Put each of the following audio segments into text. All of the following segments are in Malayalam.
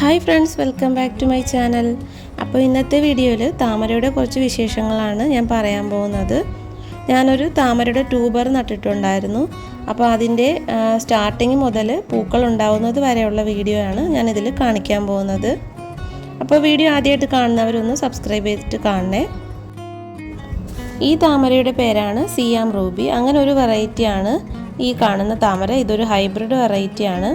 Hi friends welcome back to my channel. അപ്പോൾ ഇന്നത്തെ വീഡിയോയിൽ താമരയുടെ കുറച്ച് വിശേഷങ്ങളാണ് ഞാൻ പറയാൻ പോകുന്നത്. ഞാനൊരു താമരയുടെ ട്യൂബർ നട്ടിട്ടുണ്ടായിരുന്നു. അപ്പോൾ അതിന്റെ സ്റ്റാർട്ടിങ് മുതൽ പൂക്കൾ ഉണ്ടാവുന്നത് വരെയുള്ള വീഡിയോ ആണ് ഞാനിതിൽ കാണിക്കാൻ പോകുന്നത്. അപ്പോൾ വീഡിയോ ആദ്യമായിട്ട് കാണുന്നവരൊന്ന് സബ്സ്ക്രൈബ് ചെയ്തിട്ട് കാണണേ. ഈ താമരയുടെ പേരാണ് സിയാം റൂബി. അങ്ങനെ ഒരു വെറൈറ്റിയാണ് ഈ കാണുന്ന താമര. ഇതൊരു ഹൈബ്രിഡ് വെറൈറ്റിയാണ്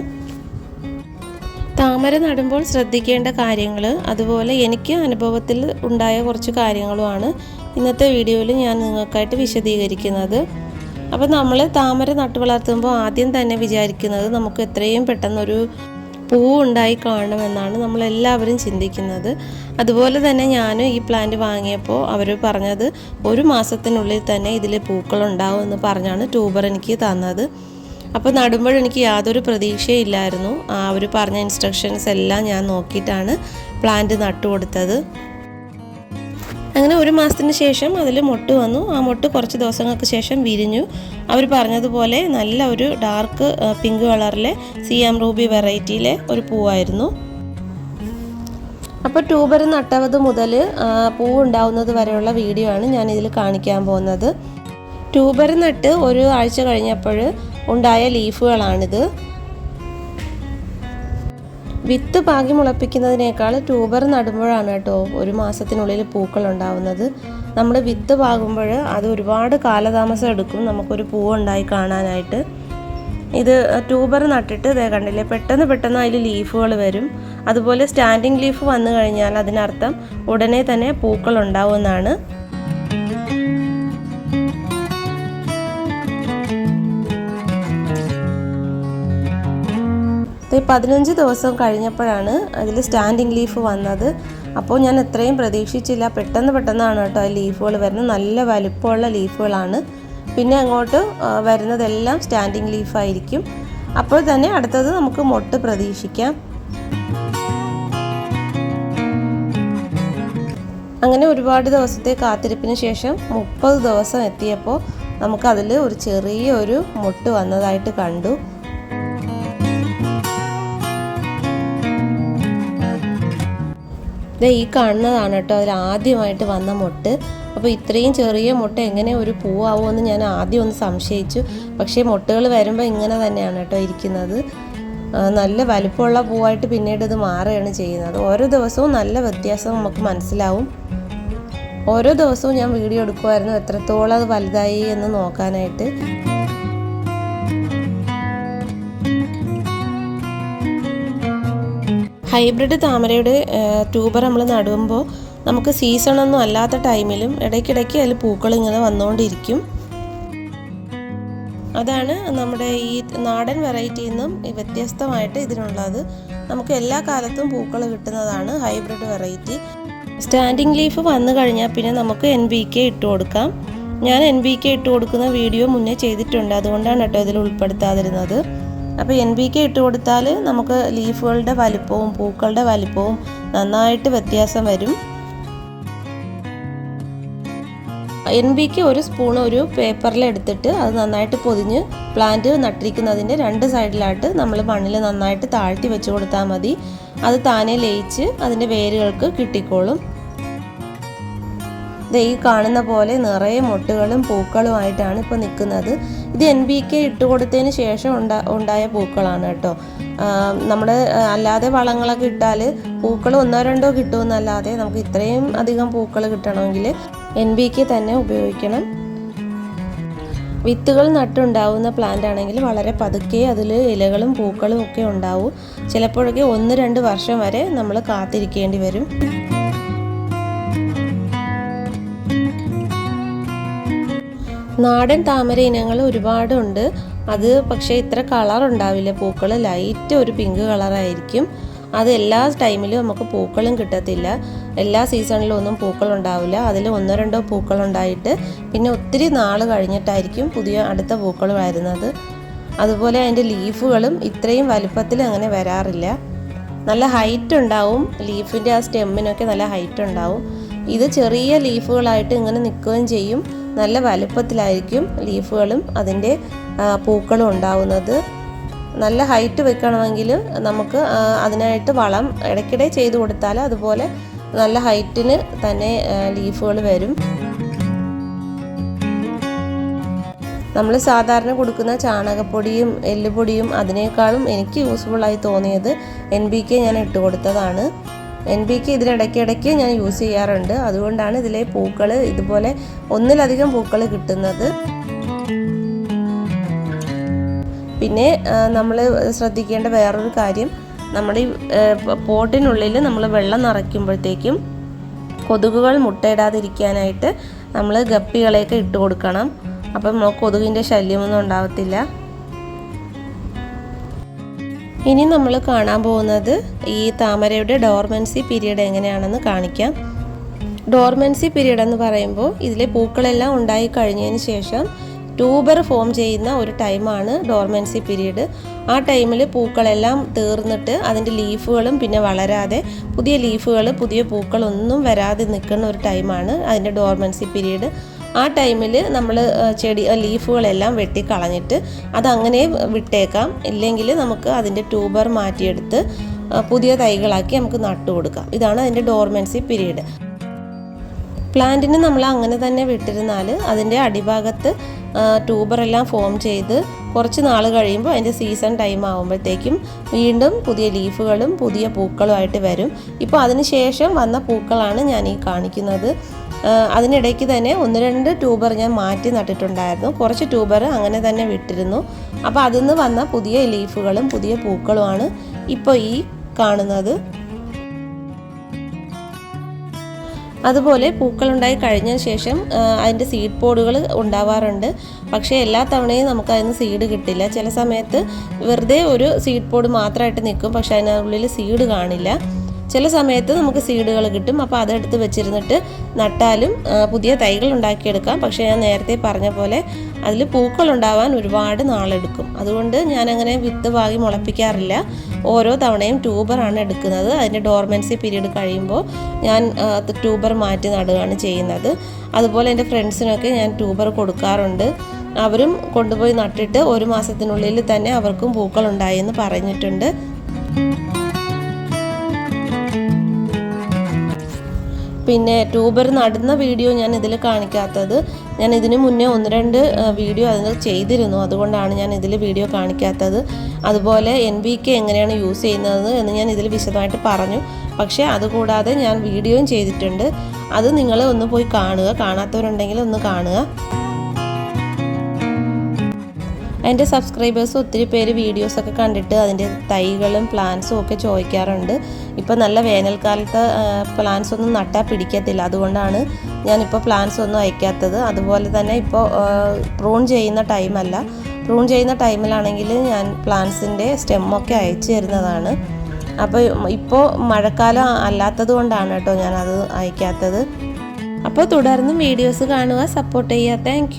താമര നടുമ്പോൾ ശ്രദ്ധിക്കേണ്ട കാര്യങ്ങൾ അതുപോലെ എനിക്ക് അനുഭവത്തിൽ ഉണ്ടായ കുറച്ച് കാര്യങ്ങളുമാണ് ഇന്നത്തെ വീഡിയോയിൽ ഞാൻ നിങ്ങൾക്കായിട്ട് വിശദീകരിക്കുന്നത്. അപ്പോൾ നമ്മൾ താമര നട്ടു വളർത്തുമ്പോൾ ആദ്യം തന്നെ വിചാരിക്കുന്നത് നമുക്ക് എത്രയും പെട്ടെന്നൊരു പൂ ഉണ്ടായി കാണണമെന്നാണ് നമ്മളെല്ലാവരും ചിന്തിക്കുന്നത്. അതുപോലെ തന്നെ ഞാൻ ഈ പ്ലാന്റ് വാങ്ങിയപ്പോൾ അവർ പറഞ്ഞത് ഒരു മാസത്തിനുള്ളിൽ തന്നെ ഇതിൽ പൂക്കളുണ്ടാവും എന്ന് പറഞ്ഞാണ് ട്യൂബർ എനിക്ക് തന്നത്. അപ്പോൾ നടുമ്പോൾ എനിക്ക് യാതൊരു പ്രതീക്ഷയില്ലായിരുന്നു അവർ പറഞ്ഞ ഇൻസ്ട്രക്ഷൻസ് എല്ലാം ഞാൻ നോക്കിയിട്ടാണ് പ്ലാന്റ് നട്ടുകൊടുത്തത് അങ്ങനെ ഒരു മാസത്തിന് ശേഷം അതിൽ മൊട്ട് വന്നു. ആ മൊട്ട് കുറച്ച് ദിവസങ്ങൾക്ക് ശേഷം വിരിഞ്ഞു. അവർ പറഞ്ഞതുപോലെ നല്ല ഒരു ഡാർക്ക് പിങ്ക് കളറിലെ സി എം റൂബി വെറൈറ്റിയിലെ ഒരു പൂവായിരുന്നു. അപ്പോൾ ട്യൂബർ നട്ടവത് മുതൽ പൂ ഉണ്ടാവുന്നത് വരെയുള്ള വീഡിയോ ആണ് ഞാൻ ഇതിൽ കാണിക്കാൻ പോകുന്നത്. ട്യൂബർ നട്ട് ഒരു ആഴ്ച കഴിഞ്ഞപ്പോൾ ഉണ്ടായ ലീഫുകളാണിത്. വിത്ത് പാകി മുളപ്പിക്കുന്നതിനേക്കാൾ ട്യൂബർ നടുമ്പോഴാണ് കേട്ടോ ഒരു മാസത്തിനുള്ളിൽ പൂക്കൾ ഉണ്ടാവുന്നത്. നമ്മൾ വിത്ത് പാകുമ്പോൾ അത് ഒരുപാട് കാലതാമസം എടുക്കും. നമുക്കൊരു പൂവുണ്ടായി കാണാനായിട്ട്. ഇത് ട്യൂബർ നട്ടിട്ട് ഇതേ കണ്ടില്ലേ പെട്ടെന്ന് പെട്ടെന്ന് അതിൽ ലീഫുകൾ വരും. അതുപോലെ സ്റ്റാൻഡിങ് ലീഫ് വന്നു കഴിഞ്ഞാൽ അതിനർത്ഥം ഉടനെ തന്നെ പൂക്കൾ ഉണ്ടാവുമെന്നാണ്. പതിനഞ്ച് ദിവസം കഴിഞ്ഞപ്പോഴാണ് അതിൽ സ്റ്റാൻഡിങ് ലീഫ് വന്നത്. അപ്പോൾ ഞാൻ എത്രയും പ്രതീക്ഷിച്ചില്ല. പെട്ടെന്ന് പെട്ടെന്നാണ് കേട്ടോ ആ ലീഫുകൾ വരുന്നത്. നല്ല വലുപ്പമുള്ള ലീഫുകളാണ് പിന്നെ അങ്ങോട്ട് വരുന്നതെല്ലാം സ്റ്റാൻഡിങ് ലീഫായിരിക്കും അപ്പോൾ തന്നെ അടുത്തത് നമുക്ക് മൊട്ട് പ്രതീക്ഷിക്കാം. അങ്ങനെ ഒരുപാട് ദിവസത്തെ കാത്തിരിപ്പിന് ശേഷം മുപ്പത് ദിവസം എത്തിയപ്പോൾ നമുക്കതിൽ ഒരു ചെറിയ ഒരു മൊട്ട് വന്നതായിട്ട് കണ്ടു. ഇത് ഈ കാണുന്നതാണ് കേട്ടോ അതിൽ ആദ്യമായിട്ട് വന്ന മുട്ട്. അപ്പോൾ ഇത്രയും ചെറിയ മുട്ട എങ്ങനെ ഒരു പൂവാവുമെന്ന് ഞാൻ ആദ്യം ഒന്ന് സംശയിച്ചു. പക്ഷേ മുട്ടകൾ വരുമ്പോൾ ഇങ്ങനെ തന്നെയാണ് കേട്ടോ ഇരിക്കുന്നത്. നല്ല വലുപ്പമുള്ള പൂവായിട്ട് പിന്നീട് ഇത് മാറുകയാണ് ചെയ്യുന്നത്. ഓരോ ദിവസവും നല്ല വ്യത്യാസം നമുക്ക് മനസ്സിലാവും. ഓരോ ദിവസവും ഞാൻ വീഡിയോ എടുക്കുമായിരുന്നു എത്രത്തോളം അത് വലുതായി എന്ന് നോക്കാനായിട്ട്. ഹൈബ്രിഡ് താമരയുടെ ട്യൂബർ നമ്മൾ നടുമ്പോൾ നമുക്ക് സീസണൊന്നും അല്ലാത്ത ടൈമിലും ഇടയ്ക്കിടയ്ക്ക് അതിൽ പൂക്കൾ ഇങ്ങനെ വന്നുകൊണ്ടിരിക്കും അതാണ് നമ്മുടെ ഈ നാടൻ വെറൈറ്റിയിൽ നിന്നും വ്യത്യസ്തമായിട്ട് ഇതിനുള്ളത്. നമുക്ക് എല്ലാ കാലത്തും പൂക്കൾ കിട്ടുന്നതാണ് ഹൈബ്രിഡ് വെറൈറ്റി സ്റ്റാൻഡിങ് ലീഫ് വന്നു കഴിഞ്ഞാൽ പിന്നെ നമുക്ക് എൻ ബി കെ ഇട്ട് കൊടുക്കാം. ഞാൻ എൻ ബി കെ ഇട്ട് കൊടുക്കുന്ന വീഡിയോ മുന്നേ ചെയ്തിട്ടുണ്ട്. അതുകൊണ്ടാണ് കേട്ടോ ഇതിൽ ഉൾപ്പെടുത്താതിരുന്നത്. അപ്പോൾ എൻ ബി കെ ഇട്ട് കൊടുത്താൽ നമുക്ക് ലീഫുകളുടെ വലിപ്പവും പൂക്കളുടെ വലിപ്പവും നന്നായിട്ട് വ്യത്യാസം വരും. എൻ ബി കെ ഒരു സ്പൂൺ ഒരു പേപ്പറിൽ എടുത്തിട്ട് അത് നന്നായിട്ട് പൊതിഞ്ഞ് പ്ലാന്റ് നട്ടിരിക്കുന്നതിന്റെ രണ്ട് സൈഡിലായിട്ട് നമ്മൾ മണ്ണിൽ നന്നായിട്ട് താഴ്ത്തി വെച്ച് കൊടുത്താൽ മതി. അത് താനെ ലയിച്ച് അതിന്റെ വേരുകൾക്ക് കിട്ടിക്കോളും. ഈ കാണുന്ന പോലെ നിറയെ മുട്ടുകളും പൂക്കളുമായിട്ടാണ് ഇപ്പോൾ നിൽക്കുന്നത് ഇത് എൻ ബി കെ ഇട്ട് കൊടുത്തതിന് ശേഷം ഉണ്ടാ ഉണ്ടായ പൂക്കളാണ് കേട്ടോ. നമ്മൾ അല്ലാതെ വളങ്ങളൊക്കെ ഇട്ടാൽ പൂക്കൾ ഒന്നോ രണ്ടോ കിട്ടുമെന്നല്ലാതെ നമുക്ക് ഇത്രയും അധികം പൂക്കൾ കിട്ടണമെങ്കിൽ എൻ ബി കെ തന്നെ ഉപയോഗിക്കണം. വിത്തുകൾ നട്ടുണ്ടാവുന്ന പ്ലാന്റ് ആണെങ്കിൽ വളരെ പതുക്കെ അതിൽ ഇലകളും പൂക്കളും ഒക്കെ ഉണ്ടാവും. ചിലപ്പോഴൊക്കെ ഒന്ന് രണ്ട് വർഷം വരെ നമ്മൾ കാത്തിരിക്കേണ്ടി വരും. നാടൻ താമര ഇനങ്ങൾ ഒരുപാടുണ്ട്. അത് പക്ഷേ ഇത്ര കളർ ഉണ്ടാവില്ല. പൂക്കൾ ലൈറ്റ് ഒരു പിങ്ക് കളറായിരിക്കും അത് എല്ലാ ടൈമിലും നമുക്ക് പൂക്കളും കിട്ടത്തില്ല. എല്ലാ സീസണിലും ഒന്നും പൂക്കൾ ഉണ്ടാവില്ല. അതിൽ ഒന്നോ രണ്ടോ പൂക്കൾ ഉണ്ടായിട്ട് പിന്നെ ഒത്തിരി നാൾ കഴിഞ്ഞിട്ടായിരിക്കും പുതിയ അടുത്ത പൂക്കൾ വരുന്നത്. അതുപോലെ അതിന്റെ ലീഫുകളും ഇത്രയും വലുപ്പത്തിൽ അങ്ങനെ വരാറില്ല. നല്ല ഹൈറ്റ് ഉണ്ടാവും. ലീഫിന്റെ ആ സ്റ്റെമ്മിനൊക്കെ നല്ല ഹൈറ്റ് ഉണ്ടാവും. ഇത് ചെറിയ ലീഫുകളായിട്ട് ഇങ്ങനെ നിൽക്കുകയും ചെയ്യും. നല്ല വലുപ്പത്തിലായിരിക്കും ലീഫുകളും അതിന്റെ പൂക്കളും ഉണ്ടാവുന്നത്. നല്ല ഹൈറ്റ് വെക്കണമെങ്കിൽ നമുക്ക് അതിനായിട്ട് വളം ഇടയ്ക്കിടെ ചെയ്ത് കൊടുത്താൽ അതുപോലെ നല്ല ഹൈറ്റിന് തന്നെ ലീഫുകൾ വരും. നമ്മൾ സാധാരണ കൊടുക്കുന്ന ചാണകപ്പൊടിയും എല്ലുപൊടിയും അതിനേക്കാളും എനിക്ക് യൂസ്ഫുള്ളായി തോന്നിയത് എൻ ബി കെ ഞാൻ ഇട്ട് കൊടുത്തതാണ്. എൻ ബി കെ ഇതിനിടയ്ക്കിടയ്ക്ക് ഞാൻ യൂസ് ചെയ്യാറുണ്ട്. അതുകൊണ്ടാണ് ഇതിലെ പൂക്കൾ ഇതുപോലെ ഒന്നിലധികം പൂക്കൾ കിട്ടുന്നത്. പിന്നെ നമ്മൾ ശ്രദ്ധിക്കേണ്ട വേറൊരു കാര്യം. നമ്മുടെ പോട്ടിനുള്ളിൽ നമ്മൾ വെള്ളം നിറയ്ക്കുമ്പോഴത്തേക്കും കൊതുകുകൾ മുട്ടയിടാതിരിക്കാനായിട്ട് നമ്മൾ ഗപ്പികളെയൊക്കെ ഇട്ട് കൊടുക്കണം. അപ്പം കൊതുകിന്റെ ശല്യമൊന്നും ഉണ്ടാവത്തില്ല. ഇനി നമ്മൾ കാണാൻ പോകുന്നത് ഈ താമരയുടെ ഡോർമെൻസി പീരീഡ് എങ്ങനെയാണെന്ന് കാണിക്കാം. ഡോർമെൻസി പീരീഡ് എന്ന് പറയുമ്പോൾ ഇതിലെ പൂക്കളെല്ലാം ഉണ്ടായി കഴിഞ്ഞതിന് ശേഷം ട്യൂബർ ഫോം ചെയ്യുന്ന ഒരു ടൈമാണ് ഡോർമെൻസി പീരീഡ് ആ ടൈമിൽ പൂക്കളെല്ലാം തീർന്നിട്ട് അതിന്റെ ലീഫുകളും പിന്നെ വളരാതെ പുതിയ ലീഫുകൾ പുതിയ പൂക്കളൊന്നും വരാതെ നിൽക്കുന്ന ഒരു ടൈമാണ് അതിന്റെ ഡോർമെൻസി പീരീഡ് ആ ടൈമിൽ നമ്മൾ ചെടി ലീഫുകളെല്ലാം വെട്ടി വെട്ടിക്കളഞ്ഞിട്ട് അതങ്ങനെ വിട്ടേക്കാം. ഇല്ലെങ്കിൽ നമുക്ക് അതിന്റെ ട്യൂബർ മാറ്റിയെടുത്ത് പുതിയ തൈകളാക്കി നമുക്ക് നട്ടു കൊടുക്കാം. ഇതാണ് അതിന്റെ ഡോർമെൻസി പീരീഡ്. പ്ലാന്റിന് നമ്മൾ അങ്ങനെ തന്നെ വിട്ടിരുന്നാൽ അതിന്റെ അടിഭാഗത്ത് ട്യൂബറെല്ലാം ഫോം ചെയ്ത് കുറച്ച് നാൾ കഴിയുമ്പോൾ അതിന്റെ സീസൺ ടൈം ആകുമ്പോഴത്തേക്കും വീണ്ടും പുതിയ ലീഫുകളും പുതിയ പൂക്കളുമായിട്ട് വരും. ഇപ്പോൾ അതിന് ശേഷം വന്ന പൂക്കളാണ് ഞാൻ ഈ കാണിക്കുന്നത്. അതിനിടയ്ക്ക് തന്നെ ഒന്ന് രണ്ട് ട്യൂബർ ഞാൻ മാറ്റി നട്ടിട്ടുണ്ടായിരുന്നു. കുറച്ച് ട്യൂബർ അങ്ങനെ തന്നെ വിട്ടിരുന്നു. അപ്പോൾ അതിൽ നിന്ന് വന്ന പുതിയ ലീഫുകളും പുതിയ പൂക്കളുമാണ് ഇപ്പോൾ ഈ കാണുന്നത്. അതുപോലെ പൂക്കളുണ്ടായി കഴിഞ്ഞ ശേഷം അതിന്റെ സീഡ് പോഡുകൾ ഉണ്ടാവാറുണ്ട്. പക്ഷേ എല്ലാ തവണയും നമുക്ക് അതിന് സീഡ് കിട്ടില്ല. ചില സമയത്ത് വെറുതെ ഒരു സീഡ് പോഡ് മാത്രമായിട്ട് നിൽക്കും. പക്ഷേ അതിനുള്ളിൽ സീഡ് കാണില്ല. ചില സമയത്ത് നമുക്ക് സീഡുകൾ കിട്ടും. അപ്പോൾ അതെടുത്ത് വെച്ചിരുന്നിട്ട് നട്ടാലും പുതിയ തൈകൾ ഉണ്ടാക്കിയെടുക്കാം. പക്ഷേ ഞാൻ നേരത്തെ പറഞ്ഞ പോലെ അതിൽ പൂക്കൾ ഉണ്ടാവാൻ ഒരുപാട് നാളെടുക്കും. അതുകൊണ്ട് ഞാനങ്ങനെ വിത്ത് വാങ്ങി മുളപ്പിക്കാറില്ല. ഓരോ തവണയും ട്യൂബറാണ് എടുക്കുന്നത്. അതിന്റെ ഡോർമെൻസി പീരീഡ് കഴിയുമ്പോൾ ഞാൻ ട്യൂബർ മാറ്റി നടുകയാണ് ചെയ്യുന്നത്. അതുപോലെ എന്റെ ഫ്രണ്ട്സിനൊക്കെ ഞാൻ ട്യൂബർ കൊടുക്കാറുണ്ട്. അവരും കൊണ്ടുപോയി നട്ടിട്ട് ഒരു മാസത്തിനുള്ളിൽ തന്നെ അവർക്കും പൂക്കൾ ഉണ്ടായി എന്ന് പറഞ്ഞിട്ടുണ്ട്. പിന്നെ ട്യൂബർ നടുന്ന വീഡിയോ ഞാൻ ഇതിൽ കാണിക്കാത്തത്. ഞാൻ ഇതിന് മുന്നേ ഒന്ന് രണ്ട് വീഡിയോ അതിൽ ചെയ്തിരുന്നു. അതുകൊണ്ടാണ് ഞാൻ ഇതിൽ വീഡിയോ കാണിക്കാത്തത്. അതുപോലെ എൻ ബി കെ എങ്ങനെയാണ് യൂസ് ചെയ്യുന്നത് എന്ന് ഞാൻ ഇതിൽ വിശദമായിട്ട് പറഞ്ഞു. പക്ഷേ അതുകൂടാതെ ഞാൻ വീഡിയോയും ചെയ്തിട്ടുണ്ട്. അത് നിങ്ങൾ ഒന്ന് പോയി കാണുക. കാണാത്തവരുണ്ടെങ്കിൽ ഒന്ന് കാണുക. എന്റെ സബ്സ്ക്രൈബേഴ്സ് ഒത്തിരി പേര് വീഡിയോസൊക്കെ കണ്ടിട്ട് അതിന്റെ തൈകളും പ്ലാന്റ്സും ഒക്കെ ചോദിക്കാറുണ്ട്. ഇപ്പോൾ നല്ല വേനൽക്കാലത്ത് പ്ലാന്റ്സ് ഒന്നും നട്ടാൽ പിടിക്കത്തില്ല. അതുകൊണ്ടാണ് ഞാനിപ്പോൾ പ്ലാന്റ്സ് ഒന്നും അയക്കാത്തത്. അതുപോലെ തന്നെ ഇപ്പോൾ പ്രൂൺ ചെയ്യുന്ന ടൈമല്ല പ്രൂൺ ചെയ്യുന്ന ടൈമിലാണെങ്കിൽ ഞാൻ പ്ലാന്റ്സിന്റെ സ്റ്റെമ്മൊക്കെ അയച്ചു തരുന്നതാണ്. അപ്പോൾ ഇപ്പോൾ മഴക്കാലം അല്ലാത്തത് കൊണ്ടാണ് കേട്ടോ ഞാനത് അയക്കാത്തത്. അപ്പോൾ തുടർന്നും വീഡിയോസ് കാണുക സപ്പോർട്ട് ചെയ്യുക. താങ്ക്